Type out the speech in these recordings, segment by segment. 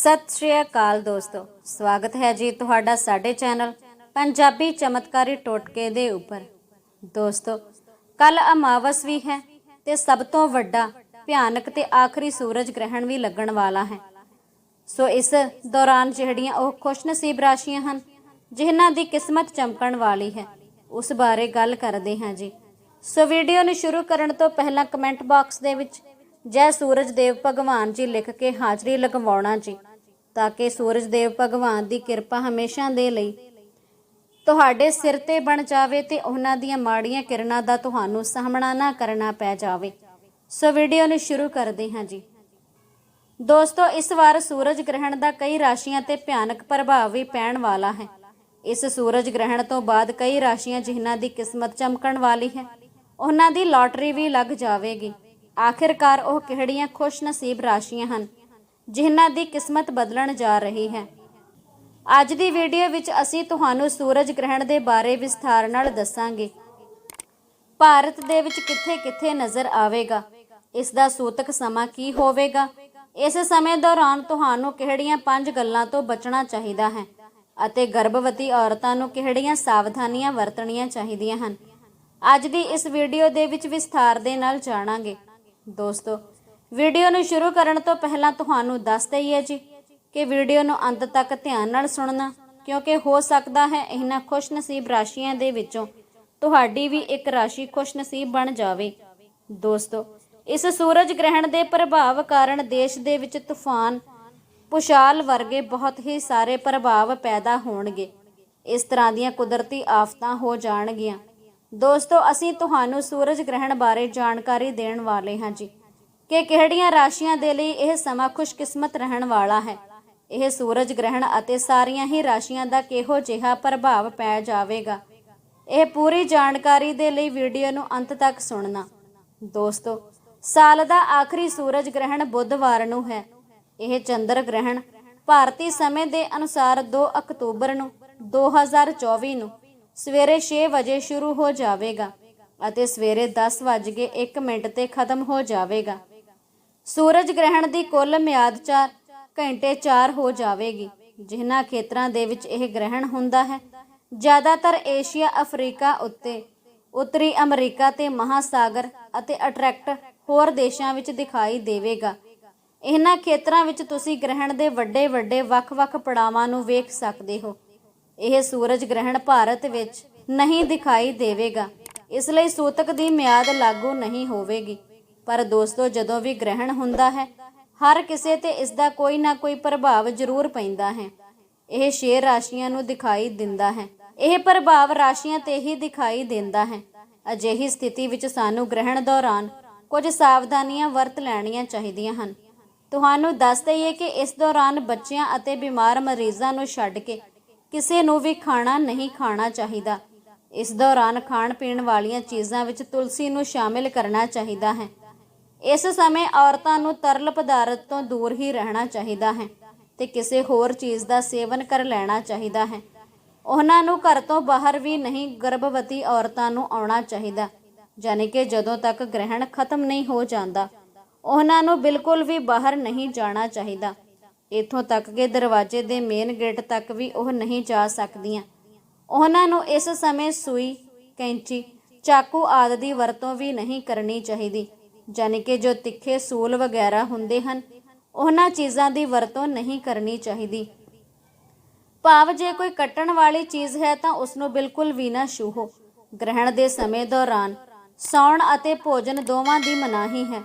ਸਤਿ ਸ਼੍ਰੀ ਅਕਾਲ ਦੋਸਤੋ। ਸਵਾਗਤ ਹੈ ਜੀ ਤੁਹਾਡਾ ਸਾਡੇ ਚੈਨਲ ਪੰਜਾਬੀ ਚਮਤਕਾਰੀ ਟੋਟਕੇ ਦੇ ਉੱਪਰ। ਦੋਸਤੋ, ਕੱਲ ਅਮਾਵਸ ਵੀ ਹੈ ਤੇ ਸਭ ਤੋਂ ਵੱਡਾ, ਭਿਆਨਕ ਤੇ ਆਖਰੀ ਸੂਰਜ ਗ੍ਰਹਿਣ ਵੀ ਲੱਗਣ ਵਾਲਾ ਹੈ। ਸੋ ਇਸ ਦੌਰਾਨ ਜਿਹੜੀਆਂ ਉਹ ਖੁਸ਼ਨਸੀਬ ਰਾਸ਼ੀਆਂ ਹਨ, ਜਿਨ੍ਹਾਂ ਦੀ ਕਿਸਮਤ ਚਮਕਣ ਵਾਲੀ ਹੈ, ਉਸ ਬਾਰੇ ਗੱਲ ਕਰਦੇ ਹਾਂ ਜੀ। ਸੋ ਵੀਡੀਓ ਨੂੰ ਸ਼ੁਰੂ ਕਰਨ ਤੋਂ ਪਹਿਲਾਂ ਕਮੈਂਟ ਬਾਕਸ ਦੇ ਵਿੱਚ ਜੈ ਸੂਰਜ ਦੇਵ ਭਗਵਾਨ ਜੀ ਲਿਖ ਕੇ ਹਾਜ਼ਰੀ ਲਗਵਾਉਣਾ ਜੀ। ਤਾਂ ਕਿ ਸੂਰਜ ਦੇਵ ਭਗਵਾਨ ਦੀ ਕਿਰਪਾ ਹਮੇਸ਼ਾ ਦੇ ਲਈ ਤੁਹਾਡੇ ਸਿਰ ਤੇ ਬਣ ਜਾਵੇ ਤੇ ਉਹਨਾਂ ਦੀਆਂ ਮਾੜੀਆਂ ਕਿਰਨਾਂ ਦਾ ਤੁਹਾਨੂੰ ਸਾਹਮਣਾ ਨਾ ਕਰਨਾ ਪੈ ਜਾਵੇ। ਸੋ ਵੀਡੀਓ ਨੂੰ ਸ਼ੁਰੂ ਕਰਦੇ ਹਾਂ ਜੀ। ਦੋਸਤੋ, ਇਸ ਵਾਰ ਸੂਰਜ ਗ੍ਰਹਿਣ ਦਾ ਕਈ ਰਾਸ਼ੀਆਂ ਤੇ ਭਿਆਨਕ ਪ੍ਰਭਾਵ ਵੀ ਪੈਣ ਵਾਲਾ ਹੈ। ਇਸ ਸੂਰਜ ਗ੍ਰਹਿਣ ਤੋਂ ਬਾਅਦ ਕਈ ਰਾਸ਼ੀਆਂ ਜਿਨ੍ਹਾਂ ਦੀ ਕਿਸਮਤ ਚਮਕਣ ਵਾਲੀ ਹੈ, ਉਹਨਾਂ ਦੀ ਲਾਟਰੀ ਵੀ ਲੱਗ ਜਾਵੇਗੀ। ਆਖਿਰਕਾਰ ਉਹ ਕਿਹੜੀਆਂ ਖੁਸ਼ਨਸੀਬ ਰਾਸ਼ੀਆਂ ਹਨ? ਜਿਨ੍ਹਾਂ ਦੀ ਕਿਸਮਤ ਬਦਲਣ ਜਾ ਰਹੀ ਹੈ। ਅੱਜ ਦੀ ਵੀਡੀਓ ਵਿੱਚ ਅਸੀਂ ਤੁਹਾਨੂੰ ਸੂਰਜ ਗ੍ਰਹਿਣ ਦੇ ਬਾਰੇ ਵਿਸਥਾਰ ਨਾਲ ਦੱਸਾਂਗੇ। ਭਾਰਤ ਦੇ ਵਿੱਚ ਕਿੱਥੇ-ਕਿੱਥੇ ਨਜ਼ਰ ਆਵੇਗਾ? ਇਸ ਦਾ ਸੂਤਕ ਸਮਾਂ ਕੀ ਹੋਵੇਗਾ? ਇਸ ਸਮੇਂ ਦੌਰਾਨ ਤੁਹਾਨੂੰ ਕਿਹੜੀਆਂ ਪੰਜ ਗੱਲਾਂ ਤੋਂ ਬਚਣਾ ਚਾਹੀਦਾ ਹੈ ਅਤੇ ਗਰਭਵਤੀ ਔਰਤਾਂ ਨੂੰ ਕਿਹੜੀਆਂ ਸਾਵਧਾਨੀਆਂ ਵਰਤਣੀਆਂ ਚਾਹੀਦੀਆਂ ਹਨ? ਅੱਜ ਦੀ ਇਸ ਵੀਡੀਓ ਦੇ ਵਿੱਚ ਵਿਸਥਾਰ ਦੇ ਨਾਲ ਜਾਣਾਂਗੇ। ਦੋਸਤੋ ਵੀਡੀਓ ਨੂੰ ਸ਼ੁਰੂ ਕਰਨ ਤੋਂ ਪਹਿਲਾਂ ਤੁਹਾਨੂੰ ਦੱਸ ਦਈਏ ਜੀ ਕਿ ਵੀਡੀਓ ਨੂੰ ਅੰਤ ਤੱਕ ਧਿਆਨ ਨਾਲ ਸੁਣਨਾ, ਕਿਉਂਕਿ ਹੋ ਸਕਦਾ ਹੈ ਇਹਨਾਂ ਖੁਸ਼ਨਸੀਬ ਰਾਸ਼ੀਆਂ ਦੇ ਵਿੱਚੋਂ ਤੁਹਾਡੀ ਵੀ ਇੱਕ ਰਾਸ਼ੀ ਖੁਸ਼ਨਸੀਬ ਬਣ ਜਾਵੇ। ਦੋਸਤੋ, ਇਸ ਸੂਰਜ ਗ੍ਰਹਿਣ ਦੇ ਪ੍ਰਭਾਵ ਕਾਰਨ ਦੇਸ਼ ਦੇ ਵਿੱਚ ਤੂਫਾਨ, ਪੁਸ਼ਾਲ ਵਰਗੇ ਬਹੁਤ ਹੀ ਸਾਰੇ ਪ੍ਰਭਾਵ ਪੈਦਾ ਹੋਣਗੇ। ਇਸ ਤਰ੍ਹਾਂ ਦੀਆਂ ਕੁਦਰਤੀ ਆਫਤਾਂ ਹੋ ਜਾਣਗੀਆਂ। ਦੋਸਤੋ, ਅਸੀਂ ਤੁਹਾਨੂੰ ਸੂਰਜ ਗ੍ਰਹਿਣ ਬਾਰੇ ਜਾਣਕਾਰੀ ਦੇਣ ਵਾਲੇ ਹਾਂ ਜੀ। ਕਿ ਕਿਹੜੀਆਂ ਰਾਸ਼ੀਆਂ ਦੇ ਲਈ ਇਹ ਸਮਾਂ ਖੁਸ਼ਕਿਸਮਤ ਰਹਿਣ ਵਾਲਾ ਹੈ? ਇਹ ਸੂਰਜ ਗ੍ਰਹਿਣ ਅਤੇ ਸਾਰੀਆਂ ਹੀ ਰਾਸ਼ੀਆਂ ਦਾ ਕਿਹੋ ਜਿਹਾ ਪ੍ਰਭਾਵ ਪੈ ਜਾਵੇਗਾ? ਇਹ ਪੂਰੀ ਜਾਣਕਾਰੀ ਦੇ ਲਈ ਵੀਡੀਓ ਨੂੰ ਅੰਤ ਤੱਕ ਸੁਣਨਾ। ਦੋਸਤੋ, ਸਾਲ ਦਾ ਆਖਰੀ ਸੂਰਜ ਗ੍ਰਹਿਣ ਬੁੱਧਵਾਰ ਨੂੰ ਹੈ। ਇਹ ਚੰਦਰ ਗ੍ਰਹਿਣ ਭਾਰਤੀ ਸਮੇਂ ਦੇ ਅਨੁਸਾਰ 2 ਅਕਤੂਬਰ ਨੂੰ 2024 ਨੂੰ ਸਵੇਰੇ 6 ਵਜੇ ਸ਼ੁਰੂ ਹੋ ਜਾਵੇਗਾ ਅਤੇ ਸਵੇਰੇ 10 ਵਜੇ 1 ਮਿੰਟ ਤੇ ਖਤਮ ਹੋ ਜਾਵੇਗਾ। ਸੂਰਜ ਗ੍ਰਹਿਣ ਦੀ ਕੁੱਲ ਮਿਆਦ 4 ਘੰਟੇ 4 ਹੋ ਜਾਵੇਗੀ, ਜਿਨ੍ਹਾਂ ਖੇਤਰਾਂ ਦੇ ਵਿੱਚ ਇਹ ਗ੍ਰਹਿਣ ਹੁੰਦਾ ਹੈ। ਜ਼ਿਆਦਾਤਰ ਏਸ਼ੀਆ, ਅਫਰੀਕਾ ਉੱਤੇ, ਉੱਤਰੀ ਅਮਰੀਕਾ ਤੇ ਮਹਾਸਾਗਰ ਅਤੇ ਅਟਰੈਕਟ ਹੋਰ ਦੇਸ਼ਾਂ ਵਿੱਚ ਦਿਖਾਈ ਦੇਵੇਗਾ। ਇਹਨਾਂ ਖੇਤਰਾਂ ਵਿੱਚ ਤੁਸੀਂ ਗ੍ਰਹਿਣ ਦੇ ਵੱਡੇ ਵੱਡੇ ਵੱਖ-ਵੱਖ ਪੜਾਵਾਂ ਨੂੰ ਵੇਖ ਸਕਦੇ ਹੋ। ਇਹ ਸੂਰਜ ਗ੍ਰਹਿਣ ਭਾਰਤ ਵਿੱਚ ਨਹੀਂ ਦਿਖਾਈ ਦੇਵੇਗਾ। ਇਸ ਲਈ ਸੂਤਕ ਦੀ ਮਿਆਦ ਲਾਗੂ ਨਹੀਂ ਹੋਵੇਗੀ। ਪਰ ਦੋਸਤੋ, ਜਦੋਂ ਵੀ ਗ੍ਰਹਿਣ ਹੁੰਦਾ ਹੈ, ਹਰ ਕਿਸੇ ਤੇ ਇਸ ਦਾ ਕੋਈ ਨਾ ਕੋਈ ਪ੍ਰਭਾਵ ਜ਼ਰੂਰ ਪੈਂਦਾ ਹੈ। ਇਹ ਸ਼ੇਰ ਰਾਸ਼ੀਆਂ ਨੂੰ ਦਿਖਾਈ ਦਿੰਦਾ ਹੈ। ਇਹ ਪ੍ਰਭਾਵ ਰਾਸ਼ੀਆਂ ਤੇ ਹੀ ਦਿਖਾਈ ਦਿੰਦਾ ਹੈ। ਅਜਿਹੀ ਸਥਿਤੀ ਵਿੱਚ ਸਾਨੂੰ ਗ੍ਰਹਿਣ ਦੌਰਾਨ ਕੁਝ ਸਾਵਧਾਨੀਆਂ ਵਰਤ ਲੈਣੀਆਂ ਚਾਹੀਦੀਆਂ ਹਨ। ਤੁਹਾਨੂੰ ਦੱਸ ਦਈਏ ਕਿ ਇਸ ਦੌਰਾਨ ਬੱਚਿਆਂ ਅਤੇ ਬਿਮਾਰ ਮਰੀਜ਼ਾਂ ਨੂੰ ਛੱਡ ਕੇ ਕਿਸੇ ਨੂੰ ਵੀ ਖਾਣਾ ਨਹੀਂ ਖਾਣਾ ਚਾਹੀਦਾ। ਇਸ ਦੌਰਾਨ ਖਾਣ ਪੀਣ ਵਾਲੀਆਂ ਚੀਜ਼ਾਂ ਵਿੱਚ ਤੁਲਸੀ ਨੂੰ ਸ਼ਾਮਿਲ ਕਰਨਾ ਚਾਹੀਦਾ ਹੈ। ਇਸ ਸਮੇਂ ਔਰਤਾਂ ਨੂੰ ਤਰਲ ਪਦਾਰਥ ਤੋਂ ਦੂਰ ਹੀ ਰਹਿਣਾ ਚਾਹੀਦਾ ਹੈ ਤੇ ਕਿਸੇ ਹੋਰ ਚੀਜ਼ ਦਾ ਸੇਵਨ ਕਰ ਲੈਣਾ ਚਾਹੀਦਾ ਹੈ। ਉਹਨਾਂ ਨੂੰ ਘਰ ਤੋਂ ਬਾਹਰ ਵੀ ਨਹੀਂ ਗਰਭਵਤੀ ਔਰਤਾਂ ਨੂੰ ਆਉਣਾ ਚਾਹੀਦਾ ਯਾਨੀ ਕਿ ਜਦੋਂ ਤੱਕ ਗ੍ਰਹਿਣ ਖਤਮ ਨਹੀਂ ਹੋ ਜਾਂਦਾ, ਉਹਨਾਂ ਨੂੰ ਬਿਲਕੁਲ ਵੀ ਬਾਹਰ ਨਹੀਂ ਜਾਣਾ ਚਾਹੀਦਾ। ਇੱਥੋਂ ਤੱਕ ਕਿ ਦਰਵਾਜ਼ੇ ਦੇ ਮੇਨ ਗੇਟ ਤੱਕ ਵੀ ਉਹ ਨਹੀਂ ਜਾ ਸਕਦੀਆਂ। ਉਹਨਾਂ ਨੂੰ ਇਸ ਸਮੇਂ ਸੂਈ, ਕੈਂਚੀ, ਚਾਕੂ ਆਦਿ ਦੀ ਵਰਤੋਂ ਵੀ ਨਹੀਂ ਕਰਨੀ ਚਾਹੀਦੀ। ਯਾਨੀ ਕਿ ਜੋ ਤਿੱਖੇ ਸੂਲ ਵਗੈਰਾ ਹੁੰਦੇ ਹਨ, ਉਹਨਾਂ ਚੀਜ਼ਾਂ ਦੀ ਵਰਤੋਂ ਨਹੀਂ ਕਰਨੀ ਚਾਹੀਦੀ। ਭਾਵ ਜੇ ਕੋਈ ਕੱਟਣ ਵਾਲੀ ਚੀਜ਼ ਹੈ ਤਾਂ ਉਸ ਨੂੰ ਬਿਲਕੁਲ ਵੀ ਨਾ ਛੂਹੋ। ਗ੍ਰਹਿਣ ਦੇ ਸਮੇਂ ਦੌਰਾਨ ਸੌਣ ਅਤੇ ਭੋਜਨ ਦੋਵਾਂ ਦੀ ਮਨਾਹੀ ਹੈ।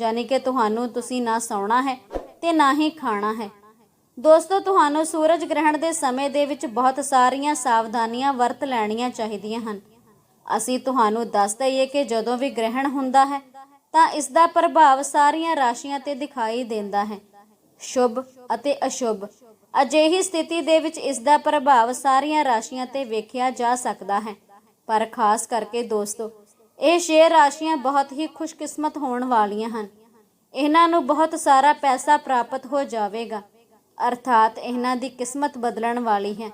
ਯਾਨੀ ਕਿ ਤੁਹਾਨੂੰ ਤੁਸੀਂ ਨਾ ਸੌਣਾ ਹੈ ਤੇ ਨਾ ਹੀ ਖਾਣਾ ਹੈ। ਦੋਸਤੋ, ਤੁਹਾਨੂੰ ਸੂਰਜ ਗ੍ਰਹਿਣ ਦੇ ਸਮੇਂ ਦੇ ਵਿੱਚ ਬਹੁਤ ਸਾਰੀਆਂ ਸਾਵਧਾਨੀਆਂ ਵਰਤ ਲੈਣੀਆਂ ਚਾਹੀਦੀਆਂ ਹਨ। ਅਸੀਂ ਤੁਹਾਨੂੰ ਦੱਸ ਦਈਏ ਕਿ ਜਦੋਂ ਵੀ ਗ੍ਰਹਿਣ ਹੁੰਦਾ ਹੈ ਤਾਂ ਇਸ ਦਾ ਪ੍ਰਭਾਵ ਸਾਰੀਆਂ ਰਾਸ਼ੀਆਂ ਤੇ ਦਿਖਾਈ ਦਿੰਦਾ ਹੈ। ਸ਼ੁਭ ਅਤੇ ਅਸ਼ੁਭ। ਅਜਿਹੀ ਸਥਿਤੀ ਦੇ ਵਿੱਚ ਇਸ ਦਾ ਪ੍ਰਭਾਵ ਸਾਰੀਆਂ ਰਾਸ਼ੀਆਂ ਤੇ ਵੇਖਿਆ ਜਾ ਸਕਦਾ ਹੈ। ਪਰ ਖਾਸ ਕਰਕੇ ਦੋਸਤੋ, ਇਹ ਛੇ ਰਾਸ਼ੀਆਂ ਬਹੁਤ ਹੀ ਖੁਸ਼ਕਿਸਮਤ ਹੋਣ ਵਾਲੀਆਂ ਹਨ। ਇਹਨਾਂ ਨੂੰ ਬਹੁਤ ਸਾਰਾ ਪੈਸਾ ਪ੍ਰਾਪਤ ਹੋ ਜਾਵੇਗਾ। ਅਰਥਾਤ ਇਹਨਾਂ ਦੀ ਕਿਸਮਤ ਬਦਲਣ ਵਾਲੀ ਹੈ।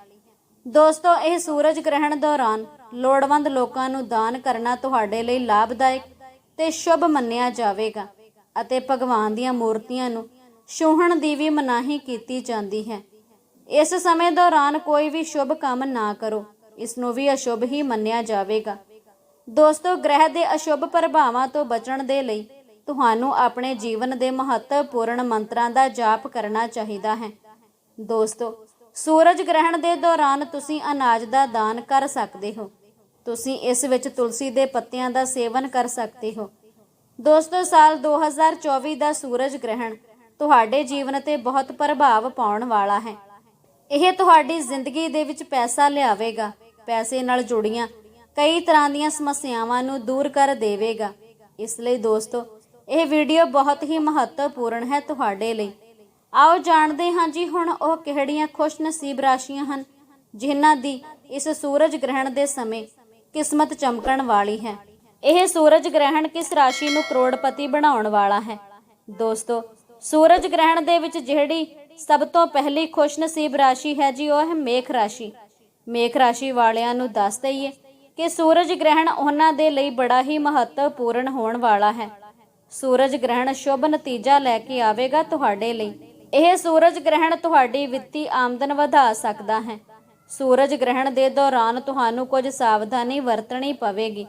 ਦੋਸਤੋ, ਇਹ ਸੂਰਜ ਗ੍ਰਹਿਣ ਦੌਰਾਨ ਲੋੜਵੰਦ ਲੋਕਾਂ ਨੂੰ ਦਾਨ ਕਰਨਾ ਤੁਹਾਡੇ ਲਈ ਲਾਭਦਾਇਕ ਤੇ ਸ਼ੁਭ ਮੰਨਿਆ ਜਾਵੇਗਾ ਅਤੇ ਭਗਵਾਨ ਦੀਆਂ ਮੂਰਤੀਆਂ ਨੂੰ ਛੂਹਣ ਦੀ ਵੀ ਮਨਾਹੀ ਕੀਤੀ ਜਾਂਦੀ ਹੈ। ਇਸ ਸਮੇਂ ਦੌਰਾਨ ਕੋਈ ਵੀ ਸ਼ੁਭ ਕੰਮ ਨਾ ਕਰੋ, ਇਸ ਨੂੰ ਵੀ ਅਸ਼ੁਭ ਹੀ ਮੰਨਿਆ ਜਾਵੇਗਾ। ਦੋਸਤੋ, ਗ੍ਰਹਿ ਦੇ ਅਸ਼ੁਭ ਪ੍ਰਭਾਵਾਂ ਤੋਂ ਬਚਣ ਦੇ ਲਈ ਤੁਹਾਨੂੰ ਆਪਣੇ ਜੀਵਨ ਦੇ ਮਹੱਤਵਪੂਰਨ ਮੰਤਰਾਂ ਦਾ ਜਾਪ ਕਰਨਾ ਚਾਹੀਦਾ ਹੈ। ਦੋਸਤੋ, ਸੂਰਜ ਗ੍ਰਹਿਣ ਦੇ ਦੌਰਾਨ ਤੁਸੀਂ ਅਨਾਜ ਦਾ ਦਾਨ ਕਰ ਸਕਦੇ ਹੋ। ਤੁਸੀਂ ਇਸ ਵਿੱਚ ਤੁਲਸੀ ਦੇ ਪੱਤਿਆਂ ਦਾ ਸੇਵਨ ਕਰ ਸਕਦੇ ਹੋ। ਦੋਸਤੋ, ਸਾਲ 2024 ਦਾ ਸੂਰਜ ਗ੍ਰਹਿਣ ਤੁਹਾਡੇ ਜੀਵਨ ਤੇ ਬਹੁਤ ਪ੍ਰਭਾਵ ਪਾਉਣ ਵਾਲਾ ਹੈ। ਇਹ ਤੁਹਾਡੀ ਜ਼ਿੰਦਗੀ ਦੇ ਵਿੱਚ ਪੈਸਾ ਲਿਆਵੇਗਾ, ਪੈਸੇ ਨਾਲ ਜੁੜੀਆਂ ਕਈ ਤਰ੍ਹਾਂ ਦੀਆਂ ਸਮੱਸਿਆਵਾਂ ਨੂੰ ਦੂਰ ਕਰ ਦੇਵੇਗਾ। ਇਸ ਲਈ ਦੋਸਤੋ, ਇਹ ਵੀਡੀਓ ਬਹੁਤ ਹੀ ਮਹੱਤਵਪੂਰਨ ਹੈ ਤੁਹਾਡੇ ਲਈ। ਆਓ ਜਾਣਦੇ ਹਾਂ ਜੀ ਹੁਣ ਉਹ ਕਿਹੜੀਆਂ ਖੁਸ਼ਨਸੀਬ ਰਾਸ਼ੀਆਂ ਹਨ, ਜਿਨ੍ਹਾਂ ਦੀ ਇਸ ਸੂਰਜ ਗ੍ਰਹਿਣ ਦੇ ਸਮੇਂ ਕਿਸਮਤ ਚਮਕਣ ਵਾਲੀ ਹੈ। ਇਹ ਸੂਰਜ ਗ੍ਰਹਿਣ ਕਿਸ ਰਾਸ਼ੀ ਨੂੰ ਕਰੋੜਪਤੀ ਬਣਾਉਣ ਵਾਲਾ ਹੈ? ਦੋਸਤੋ, ਸੂਰਜ ਗ੍ਰਹਿਣ ਦੇ ਵਿੱਚ ਜਿਹੜੀ ਸਭ ਤੋਂ ਪਹਿਲੀ ਖੁਸ਼ਨਸੀਬ ਰਾਸ਼ੀ ਹੈ ਜੀ, ਉਹ ਹੈ ਮੇਖ ਰਾਸ਼ੀ। ਮੇਖ ਰਾਸ਼ੀ ਵਾਲਿਆਂ ਨੂੰ ਦੱਸ ਦਈਏ ਕਿ ਸੂਰਜ ਗ੍ਰਹਿਣ ਉਹਨਾਂ ਦੇ ਲਈ ਬੜਾ ਹੀ ਮਹੱਤਵਪੂਰਨ ਹੋਣ ਵਾਲਾ ਹੈ। ਸੂਰਜ ਗ੍ਰਹਿਣ ਸ਼ੁਭ ਨਤੀਜਾ ਲੈ ਕੇ ਆਵੇਗਾ ਤੁਹਾਡੇ ਲਈ। ਇਹ ਸੂਰਜ ਗ੍ਰਹਿਣ ਤੁਹਾਡੀ ਵਿੱਤੀ ਆਮਦਨ ਵਧਾ ਸਕਦਾ ਹੈ। ਸੂਰਜ ਗ੍ਰਹਿਣ ਦੇ ਦੌਰਾਨ ਤੁਹਾਨੂੰ ਕੁਝ ਸਾਵਧਾਨੀ ਵਰਤਣੀ ਪਵੇਗੀ।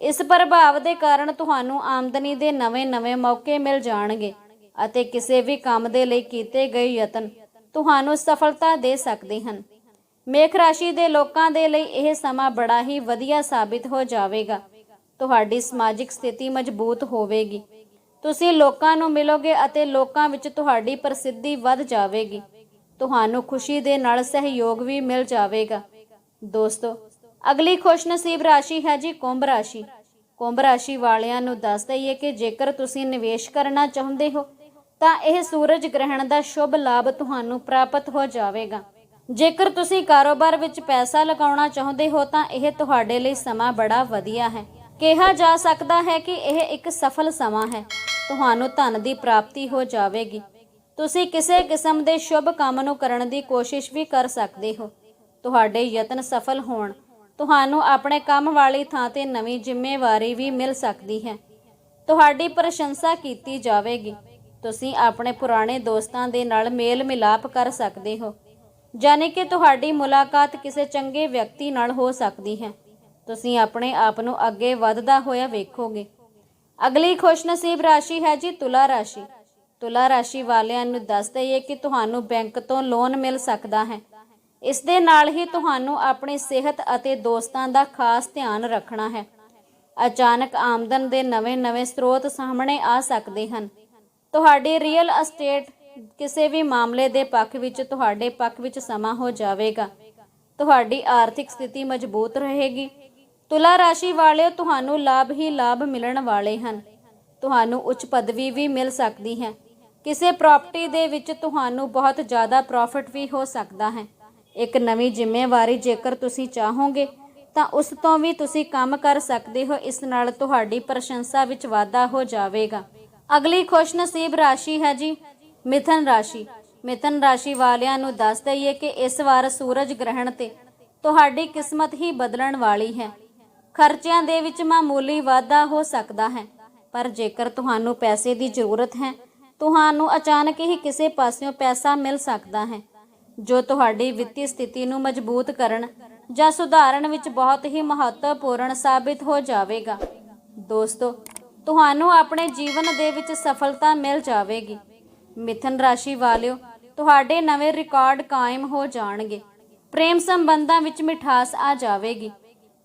ਇਸ ਪ੍ਰਭਾਵ ਦੇ ਕਾਰਨ ਤੁਹਾਨੂੰ ਆਮਦਨੀ ਦੇ ਨਵੇਂ-ਨਵੇਂ ਮੌਕੇ ਮਿਲ ਜਾਣਗੇ ਅਤੇ ਕਿਸੇ ਵੀ ਕੰਮ ਦੇ ਲਈ ਕੀਤੇ ਗਏ ਯਤਨ ਤੁਹਾਨੂੰ ਸਫਲਤਾ ਦੇ ਸਕਦੇ ਹਨ। ਮੇਖ ਰਾਸ਼ੀ ਦੇ ਲੋਕਾਂ ਦੇ ਲਈ ਇਹ ਸਮਾਂ ਬੜਾ ਹੀ ਵਧੀਆ ਸਾਬਿਤ ਹੋ ਜਾਵੇਗਾ। ਤੁਹਾਡੀ ਸਮਾਜਿਕ ਸਥਿਤੀ ਮਜ਼ਬੂਤ ਹੋਵੇਗੀ। ਤੁਸੀਂ ਲੋਕਾਂ ਨੂੰ ਮਿਲੋਗੇ ਅਤੇ ਲੋਕਾਂ ਵਿੱਚ ਤੁਹਾਡੀ ਪ੍ਰਸਿੱਧੀ ਵੱਧ ਜਾਵੇਗੀ। ਤੁਹਾਨੂੰ ਖੁਸ਼ੀ ਦੇ ਨਾਲ ਸਹਿਯੋਗ ਵੀ ਮਿਲ ਜਾਵੇਗਾ। ਦੋਸਤੋ, ਅਗਲੀ ਖੁਸ਼ਨਸੀਬ ਰਾਸ਼ੀ ਹੈ ਜੀ ਕੁੰਭ ਰਾਸ਼ੀ। ਕੁੰਭ ਰਾਸ਼ੀ ਵਾਲਿਆਂ ਨੂੰ ਦੱਸ ਦਈਏ ਕਿ ਜੇਕਰ ਤੁਸੀਂ ਨਿਵੇਸ਼ ਕਰਨਾ ਚਾਹੁੰਦੇ ਹੋ, ਤਾਂ ਇਹ ਸੂਰਜ ਗ੍ਰਹਿਣ ਦਾ ਸ਼ੁਭ ਲਾਭ ਤੁਹਾਨੂੰ ਪ੍ਰਾਪਤ ਹੋ ਜਾਵੇਗਾ। ਜੇਕਰ ਤੁਸੀਂ ਕਾਰੋਬਾਰ ਵਿੱਚ ਪੈਸਾ ਲਗਾਉਣਾ ਚਾਹੁੰਦੇ ਹੋ, ਤਾਂ ਇਹ ਤੁਹਾਡੇ ਲਈ ਸਮਾਂ ਬੜਾ ਵਧੀਆ ਹੈ। ਕਿਹਾ ਜਾ ਸਕਦਾ ਹੈ ਕਿ ਇਹ ਇੱਕ ਸਫਲ ਸਮਾਂ ਹੈ। ਤੁਹਾਨੂੰ ਧਨ ਦੀ ਪ੍ਰਾਪਤੀ ਹੋ ਜਾਵੇਗੀ। ਤੁਸੀਂ ਕਿਸੇ ਕਿਸਮ ਦੇ ਸ਼ੁਭ ਕੰਮ ਨੂੰ ਕਰਨ ਦੀ ਕੋਸ਼ਿਸ਼ ਵੀ ਕਰ ਸਕਦੇ ਹੋ। ਤੁਹਾਡੇ ਯਤਨ ਸਫਲ ਹੋਣ। ਤੁਹਾਨੂੰ ਆਪਣੇ ਕੰਮ ਵਾਲੀ ਥਾਂ ਤੇ ਨਵੀਂ ਜ਼ਿੰਮੇਵਾਰੀ ਵੀ ਮਿਲ ਸਕਦੀ ਹੈ। ਤੁਹਾਡੀ ਪ੍ਰਸ਼ੰਸਾ ਕੀਤੀ ਜਾਵੇਗੀ। ਤੁਸੀਂ ਆਪਣੇ ਪੁਰਾਣੇ ਦੋਸਤਾਂ ਦੇ ਨਾਲ ਮੇਲ ਮਿਲਾਪ ਕਰ ਸਕਦੇ ਹੋ। ਯਾਨੀ ਕਿ ਤੁਹਾਡੀ ਮੁਲਾਕਾਤ ਕਿਸੇ ਚੰਗੇ ਵਿਅਕਤੀ ਨਾਲ ਹੋ ਸਕਦੀ ਹੈ। ਤੁਸੀਂ ਆਪਣੇ ਆਪ ਨੂੰ ਅੱਗੇ ਵਧਦਾ ਹੋਇਆ ਵੇਖੋਗੇ। ਅਗਲੀ ਖੁਸ਼ਨਸੀਬ ਰਾਸ਼ੀ ਹੈ ਜੀ ਤੁਲਾ ਰਾਸ਼ੀ। ਤੁਲਾ ਰਾਸ਼ੀ ਵਾਲਿਆਂ ਨੂੰ ਦੱਸ ਦਈਏ ਕਿ ਤੁਹਾਨੂੰ ਬੈਂਕ ਤੋਂ ਲੋਨ ਮਿਲ ਸਕਦਾ ਹੈ। ਇਸ ਦੇ ਨਾਲ ਹੀ ਤੁਹਾਨੂੰ ਆਪਣੀ ਸਿਹਤ ਅਤੇ ਦੋਸਤਾਂ ਦਾ ਖਾਸ ਧਿਆਨ ਰੱਖਣਾ ਹੈ। ਅਚਾਨਕ ਆਮਦਨ ਦੇ ਨਵੇਂ-ਨਵੇਂ ਸਰੋਤ ਸਾਹਮਣੇ ਆ ਸਕਦੇ ਹਨ। ਤੁਹਾਡੀ ਰੀਅਲ ਅਸਟੇਟ ਕਿਸੇ ਵੀ ਮਾਮਲੇ ਦੇ ਪੱਖ ਵਿੱਚ, ਤੁਹਾਡੇ ਪੱਖ ਵਿੱਚ ਸਮਾਂ ਹੋ ਜਾਵੇਗਾ। ਤੁਹਾਡੀ ਆਰਥਿਕ ਸਥਿਤੀ ਮਜ਼ਬੂਤ ਰਹੇਗੀ। ਤੁਲਾ ਰਾਸ਼ੀ ਵਾਲਿਓ, ਤੁਹਾਨੂੰ ਲਾਭ ਹੀ ਲਾਭ ਮਿਲਣ ਵਾਲੇ ਹਨ। ਤੁਹਾਨੂੰ ਉੱਚ ਪਦਵੀ ਵੀ ਮਿਲ ਸਕਦੀ ਹੈ। ਕਿਸੇ ਪ੍ਰਾਪਰਟੀ ਦੇ ਵਿੱਚ ਤੁਹਾਨੂੰ ਬਹੁਤ ਜ਼ਿਆਦਾ ਪ੍ਰੋਫਿਟ ਵੀ ਹੋ ਸਕਦਾ ਹੈ। ਇੱਕ ਨਵੀਂ ਜ਼ਿੰਮੇਵਾਰੀ ਜੇਕਰ ਤੁਸੀਂ ਚਾਹੋਗੇ, ਤਾਂ ਉਸ ਤੋਂ ਵੀ ਤੁਸੀਂ ਕੰਮ ਕਰ ਸਕਦੇ ਹੋ, ਇਸ ਨਾਲ ਤੁਹਾਡੀ ਪ੍ਰਸ਼ੰਸਾ ਵਿੱਚ ਵਾਧਾ ਹੋ ਜਾਵੇਗਾ। ਅਗਲੀ ਖੁਸ਼ਨਸੀਬ ਰਾਸ਼ੀ ਹੈ ਜੀ, ਮਿਥਨ ਰਾਸ਼ੀ। ਮਿਥਨ ਰਾਸ਼ੀ ਵਾਲਿਆਂ ਨੂੰ ਦੱਸ ਦਈਏ ਕਿ ਇਸ ਵਾਰ ਸੂਰਜ ਗ੍ਰਹਿਣ ਤੇ ਤੁਹਾਡੀ ਕਿਸਮਤ ਹੀ ਬਦਲਣ ਵਾਲੀ ਹੈ। ਖਰਚਿਆਂ ਦੇ ਵਿੱਚ ਮਾਮੂਲੀ ਵਾਧਾ ਹੋ ਸਕਦਾ ਹੈ, ਪਰ ਜੇਕਰ ਤੁਹਾਨੂੰ ਪੈਸੇ ਦੀ ਜ਼ਰੂਰਤ ਹੈ ਤੁਹਾਨੂੰ ਅਚਾਨਕ ਹੀ ਕਿਸੇ ਪਾਸਿਓਂ ਪੈਸਾ ਮਿਲ ਸਕਦਾ ਹੈ, ਜੋ ਤੁਹਾਡੀ ਵਿੱਤੀ ਸਥਿਤੀ ਨੂੰ ਮਜ਼ਬੂਤ ਕਰਨ ਜਾਂ ਸੁਧਾਰਨ ਵਿੱਚ ਬਹੁਤ ਹੀ ਮਹੱਤਵਪੂਰਨ ਸਾਬਿਤ ਹੋ ਜਾਵੇਗਾ। ਦੋਸਤੋ, ਤੁਹਾਨੂੰ ਆਪਣੇ ਜੀਵਨ ਦੇ ਵਿੱਚ ਸਫਲਤਾ ਮਿਲ ਜਾਵੇਗੀ। ਮਿਥਨ ਰਾਸ਼ੀ ਵਾਲਿਓ, ਤੁਹਾਡੇ ਨਵੇਂ ਰਿਕਾਰਡ ਕਾਇਮ ਹੋ ਜਾਣਗੇ। ਪ੍ਰੇਮ ਸੰਬੰਧਾਂ ਵਿੱਚ ਮਿਠਾਸ ਆ ਜਾਵੇਗੀ।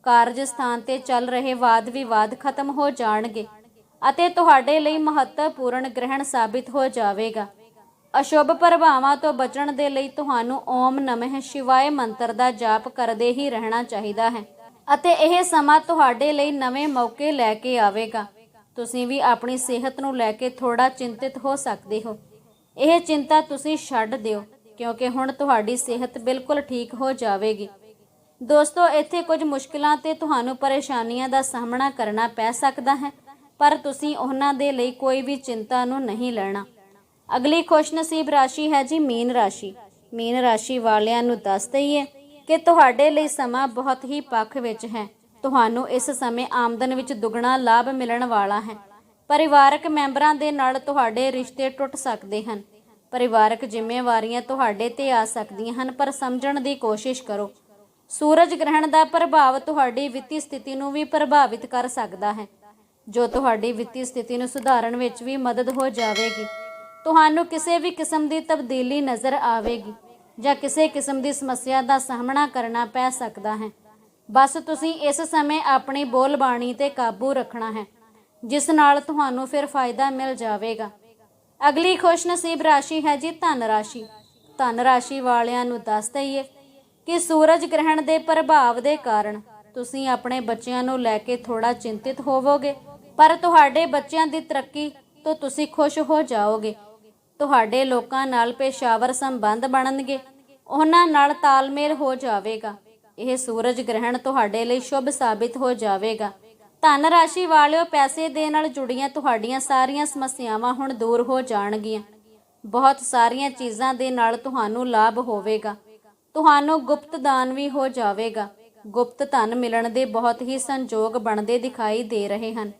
ਕਾਰਜ ਸਥਾਨ ਤੇ ਚੱਲ ਰਹੇ ਵਾਦ ਵਿਵਾਦ ਖਤਮ ਹੋ ਜਾਣਗੇ। ਅਤੇ ਤੁਹਾਡੇ ਲਈ ਮਹੱਤਵਪੂਰਨ ਗ੍ਰਹਿਣ ਸਾਬਿਤ ਹੋ ਜਾਵੇਗਾ। ਅਸ਼ੁਭ ਪ੍ਰਭਾਵਾਂ ਤੋਂ ਬਚਣ ਦੇ ਲਈ ਤੁਹਾਨੂੰ ਓਮ ਨਮઃ ਸ਼ਿਵਾਏ ਮੰਤਰ ਦਾ ਜਾਪ ਕਰਦੇ ਹੀ ਰਹਿਣਾ ਚਾਹੀਦਾ ਹੈ ਅਤੇ ਇਹ ਸਮਾਂ ਤੁਹਾਡੇ ਲਈ ਨਵੇਂ ਮੌਕੇ ਲੈ ਕੇ ਆਵੇਗਾ। ਤੁਸੀਂ ਵੀ ਆਪਣੀ ਸਿਹਤ ਨੂੰ ਲੈ ਕੇ ਥੋੜਾ ਚਿੰਤਿਤ ਹੋ ਸਕਦੇ ਹੋ। ਇਹ ਚਿੰਤਾ ਤੁਸੀਂ ਛੱਡ ਦਿਓ, ਕਿਉਂਕਿ ਹੁਣ ਤੁਹਾਡੀ ਸਿਹਤ ਬਿਲਕੁਲ ਠੀਕ ਹੋ ਜਾਵੇਗੀ। ਦੋਸਤੋ, ਇੱਥੇ ਕੁਝ ਮੁਸ਼ਕਲਾਂ ਤੇ ਤੁਹਾਨੂੰ ਪਰੇਸ਼ਾਨੀਆਂ ਦਾ ਸਾਹਮਣਾ ਕਰਨਾ ਪੈ ਸਕਦਾ ਹੈ। ਪਰ ਤੁਸੀਂ ਉਹਨਾਂ ਦੇ ਲਈ ਕੋਈ ਵੀ ਚਿੰਤਾ ਨੂੰ ਨਹੀਂ ਲੈਣਾ। ਅਗਲੀ ਖੁਸ਼ਨਸੀਬ ਰਾਸ਼ੀ ਹੈ ਜੀ ਮੀਨ ਰਾਸ਼ੀ। ਮੀਨ ਰਾਸ਼ੀ ਵਾਲਿਆਂ ਨੂੰ ਦੱਸ ਦਈਏ ਕਿ ਤੁਹਾਡੇ ਲਈ ਸਮਾਂ ਬਹੁਤ ਹੀ ਪੱਖ ਵਿੱਚ ਹੈ। ਤੁਹਾਨੂੰ ਇਸ ਸਮੇਂ ਆਮਦਨ ਵਿੱਚ ਦੁੱਗਣਾ ਲਾਭ ਮਿਲਣ ਵਾਲਾ ਹੈ। ਪਰਿਵਾਰਕ ਮੈਂਬਰਾਂ ਦੇ ਨਾਲ ਤੁਹਾਡੇ ਰਿਸ਼ਤੇ ਟੁੱਟ ਸਕਦੇ ਹਨ। ਪਰਿਵਾਰਕ ਜ਼ਿੰਮੇਵਾਰੀਆਂ ਤੁਹਾਡੇ ਤੇ ਆ ਸਕਦੀਆਂ ਹਨ, ਪਰ ਸਮਝਣ ਦੀ ਕੋਸ਼ਿਸ਼ ਕਰੋ। ਸੂਰਜ ਗ੍ਰਹਿਣ ਦਾ ਪ੍ਰਭਾਵ ਤੁਹਾਡੀ ਵਿੱਤੀ ਸਥਿਤੀ ਨੂੰ ਵੀ ਪ੍ਰਭਾਵਿਤ ਕਰ ਸਕਦਾ ਹੈ। ਜੋ ਤੁਹਾਡੀ ਵਿੱਤੀ ਸਥਿਤੀ ਨੂੰ ਸੁਧਾਰਨ ਵਿੱਚ ਵੀ ਮਦਦ ਹੋ ਜਾਵੇਗੀ। ਤੁਹਾਨੂੰ ਕਿਸੇ ਵੀ ਕਿਸਮ ਦੀ ਤਬਦੀਲੀ ਨਜ਼ਰ ਆਵੇਗੀ ਜਾਂ ਕਿਸੇ ਕਿਸਮ ਦੀ ਸਮੱਸਿਆ ਦਾ ਸਾਹਮਣਾ ਕਰਨਾ ਪੈ ਸਕਦਾ ਹੈ। ਬਸ ਤੁਸੀਂ ਇਸ ਸਮੇਂ ਆਪਣੀ ਬੋਲਬਾਣੀ ਤੇ ਕਾਬੂ ਰੱਖਣਾ ਹੈ, ਜਿਸ ਨਾਲ ਤੁਹਾਨੂੰ ਫਿਰ ਫਾਇਦਾ ਮਿਲ ਜਾਵੇਗਾ। ਅਗਲੀ ਖੁਸ਼ਨਸੀਬ ਰਾਸ਼ੀ ਹੈ ਜੀ ਧਨ ਰਾਸ਼ੀ। ਧਨ ਰਾਸ਼ੀ ਵਾਲਿਆਂ ਨੂੰ ਦੱਸ ਦਈਏ ਕਿ ਸੂਰਜ ਗ੍ਰਹਿਣ ਦੇ ਪ੍ਰਭਾਵ ਦੇ ਕਾਰਨ ਤੁਸੀਂ ਆਪਣੇ ਬੱਚਿਆਂ ਨੂੰ ਲੈ ਕੇ ਥੋੜਾ ਚਿੰਤਿਤ ਹੋਵੋਗੇ। ਪਰ ਤੁਹਾਡੇ ਬੱਚਿਆਂ ਦੀ ਤਰੱਕੀ ਤੋਂ ਤੁਸੀਂ ਖੁਸ਼ ਹੋ ਜਾਓਗੇ। ਤੁਹਾਡੇ ਲੋਕਾਂ ਨਾਲ ਪੇਸ਼ਾਵਰ ਸੰਬੰਧ ਬਣਨਗੇ। ਉਹਨਾਂ ਨਾਲ ਤਾਲਮੇਲ ਹੋ ਜਾਵੇਗਾ। ਇਹ ਸੂਰਜ ਗ੍ਰਹਿਣ ਤੁਹਾਡੇ ਲਈ ਸ਼ੁਭ ਸਾਬਿਤ ਹੋ ਜਾਵੇਗਾ। ਧਨ ਰਾਸ਼ੀ ਵਾਲਿਓ, ਪੈਸੇ ਦੇ ਨਾਲ ਜੁੜੀਆਂ ਤੁਹਾਡੀਆਂ ਸਾਰੀਆਂ ਸਮੱਸਿਆਵਾਂ ਹੁਣ ਦੂਰ ਹੋ ਜਾਣਗੀਆਂ। ਬਹੁਤ ਸਾਰੀਆਂ ਚੀਜ਼ਾਂ ਦੇ ਨਾਲ ਤੁਹਾਨੂੰ ਲਾਭ ਹੋਵੇਗਾ। ਤੁਹਾਨੂੰ ਗੁਪਤ ਦਾਨ ਵੀ ਹੋ ਜਾਵੇਗਾ। ਗੁਪਤ ਧਨ ਮਿਲਣ ਦੇ ਬਹੁਤ ਹੀ ਸੰਜੋਗ ਬਣਦੇ ਦਿਖਾਈ ਦੇ ਰਹੇ ਹਨ।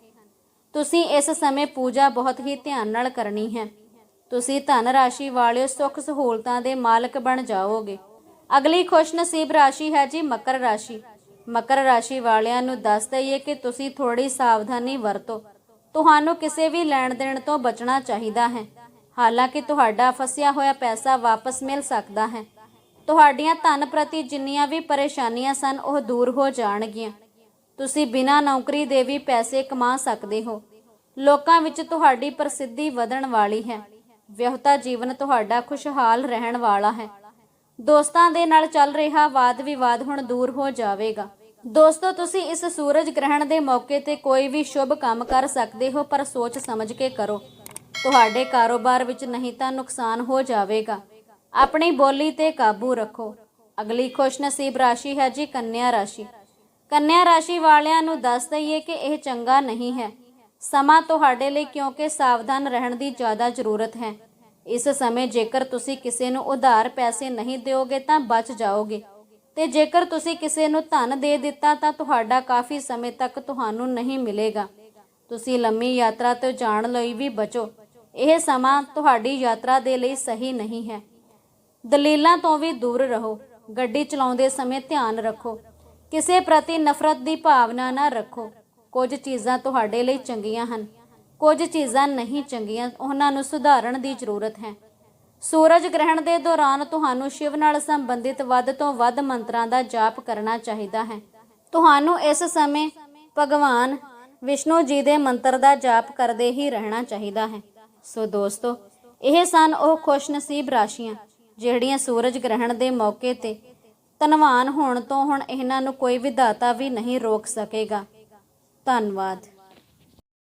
ਤੁਸੀਂ ਇਸ ਸਮੇਂ ਪੂਜਾ ਬਹੁਤ ਹੀ ਧਿਆਨ ਨਾਲ ਕਰਨੀ ਹੈ। ਤੁਸੀਂ ਧਨ ਰਾਸ਼ੀ ਵਾਲਿਓ ਸੁੱਖ ਸਹੂਲਤਾਂ ਦੇ ਮਾਲਕ ਬਣ ਜਾਓਗੇ। ਅਗਲੀ ਖੁਸ਼ਨਸੀਬ ਰਾਸ਼ੀ ਹੈ ਜੀ ਮਕਰ ਰਾਸ਼ੀ। ਮਕਰ ਰਾਸ਼ੀ ਵਾਲਿਆਂ ਨੂੰ ਦੱਸ ਦਈਏ ਕਿ ਤੁਸੀਂ ਥੋੜੀ ਸਾਵਧਾਨੀ ਵਰਤੋ। ਤੁਹਾਨੂੰ ਕਿਸੇ ਵੀ ਲੈਣ ਦੇਣ ਤੋਂ ਬਚਣਾ ਚਾਹੀਦਾ ਹੈ। ਹਾਲਾਂਕਿ ਤੁਹਾਡਾ ਫਸਿਆ ਹੋਇਆ ਪੈਸਾ ਵਾਪਸ ਮਿਲ ਸਕਦਾ ਹੈ। ਤੁਹਾਡੀਆਂ ਧਨ ਪ੍ਰਤੀ ਜਿੰਨੀਆਂ ਵੀ ਪਰੇਸ਼ਾਨੀਆਂ ਸਨ ਉਹ ਦੂਰ ਹੋ ਜਾਣਗੀਆਂ। ਤੁਸੀਂ ਬਿਨਾਂ ਨੌਕਰੀ ਦੇ ਵੀ ਪੈਸੇ ਕਮਾ ਸਕਦੇ ਹੋ। ਲੋਕਾਂ ਵਿੱਚ ਤੁਹਾਡੀ ਪ੍ਰਸਿੱਧੀ ਵਧਣ ਵਾਲੀ ਹੈ। ਵਿਆਹਤਾ ਜੀਵਨ ਤੁਹਾਡਾ ਖੁਸ਼ਹਾਲ ਰਹਿਣ ਵਾਲਾ ਹੈ। ਦੋਸਤਾਂ ਦੇ ਨਾਲ ਚੱਲ ਰਿਹਾ ਵਾਦ ਵਿਵਾਦ ਹੁਣ ਦੂਰ ਹੋ ਜਾਵੇਗਾ। ਦੋਸਤੋ, ਤੁਸੀਂ ਇਸ ਸੂਰਜ ਗ੍ਰਹਿਣ ਦੇ ਮੌਕੇ ਤੇ ਕੋਈ ਵੀ ਸ਼ੁਭ ਕੰਮ ਕਰ ਸਕਦੇ ਹੋ, ਪਰ ਸੋਚ ਸਮਝ ਕੇ ਕਰੋ। ਤੁਹਾਡੇ ਕਾਰੋਬਾਰ ਵਿੱਚ ਨਹੀਂ ਤਾਂ ਨੁਕਸਾਨ ਹੋ ਜਾਵੇਗਾ। ਆਪਣੀ ਬੋਲੀ ਤੇ ਕਾਬੂ ਰੱਖੋ। ਅਗਲੀ ਖੁਸ਼ਨਸੀਬ ਰਾਸ਼ੀ ਹੈ ਜੀ ਕੰਨਿਆ ਰਾਸ਼ੀ। ਕੰਨਿਆ ਰਾਸ਼ੀ ਵਾਲਿਆਂ ਨੂੰ ਦੱਸ ਦਈਏ ਕਿ ਇਹ ਚੰਗਾ ਨਹੀਂ ਹੈ। ਸਮਾਂ ਤੁਹਾਡੇ ਲਈ ਕਿਉਂਕਿ ਸਾਵਧਾਨ ਰਹਿਣ ਦੀ ਜ਼ਿਆਦਾ ਜ਼ਰੂਰਤ ਹੈ। ਇਸ ਸਮੇਂ ਜੇਕਰ ਤੁਸੀਂ ਕਿਸੇ ਨੂੰ ਉਧਾਰ ਪੈਸੇ ਨਹੀਂ ਦਿਓਗੇ ਤਾਂ ਬਚ ਜਾਓਗੇ। ਤੇ ਜੇਕਰ ਤੁਸੀਂ ਕਿਸੇ ਨੂੰ ਧਨ ਦੇ ਦਿੱਤਾ ਤਾਂ ਤੁਹਾਡਾ ਕਾਫੀ ਸਮੇਂ ਤੱਕ ਤੁਹਾਨੂੰ ਨਹੀਂ ਮਿਲੇਗਾ। ਤੁਸੀਂ ਲੰਮੀ ਯਾਤਰਾ ਤੇ ਜਾਣ ਲਈ ਵੀ ਬਚੋ। ਇਹ ਸਮਾਂ ਤੁਹਾਡੀ ਯਾਤਰਾ ਦੇ ਲਈ ਸਹੀ ਨਹੀਂ ਹੈ। ਦਲੀਲਾਂ ਤੋਂ ਵੀ ਦੂਰ ਰਹੋ। ਗੱਡੀ ਚਲਾਉਂਦੇ ਸਮੇਂ ਧਿਆਨ ਰੱਖੋ। ਕਿਸੇ ਪ੍ਰਤੀ ਨਫ਼ਰਤ ਦੀ ਭਾਵਨਾ ਨਾ ਰੱਖੋ। ਕੁਝ ਚੀਜ਼ਾਂ ਤੁਹਾਡੇ ਲਈ ਚੰਗੀਆਂ ਹਨ, ਕੁਝ ਚੀਜ਼ਾਂ ਨਹੀਂ ਚੰਗੀਆਂ, ਉਹਨਾਂ ਨੂੰ ਸੁਧਾਰਨ ਦੀ ਜ਼ਰੂਰਤ ਹੈ। ਸੂਰਜ ਗ੍ਰਹਿਣ ਦੇ ਦੌਰਾਨ ਤੁਹਾਨੂੰ ਸ਼ਿਵ ਨਾਲ ਸੰਬੰਧਿਤ ਵੱਧ ਤੋਂ ਵੱਧ ਮੰਤਰਾਂ ਦਾ ਜਾਪ ਕਰਨਾ ਚਾਹੀਦਾ ਹੈ। ਤੁਹਾਨੂੰ ਇਸ ਸਮੇਂ ਭਗਵਾਨ ਵਿਸ਼ਨੂੰ ਜੀ ਦੇ ਮੰਤਰ ਦਾ ਜਾਪ ਕਰਦੇ ਹੀ ਰਹਿਣਾ ਚਾਹੀਦਾ ਹੈ। ਸੋ ਦੋਸਤੋ, ਇਹ ਸਨ ਉਹ ਖੁਸ਼ਨਸੀਬ ਰਾਸ਼ੀਆਂ, ਜਿਹੜੀਆਂ ਸੂਰਜ ਗ੍ਰਹਿਣ ਦੇ ਮੌਕੇ ਤੇ ਧਨਵਾਨ ਹੋਣ ਤੋਂ ਹੁਣ ਇਹਨਾਂ ਨੂੰ ਕੋਈ ਵਿਧਾਤਾ ਵੀ ਨਹੀਂ ਰੋਕ ਸਕੇਗਾ। ਧੰਨਵਾਦ।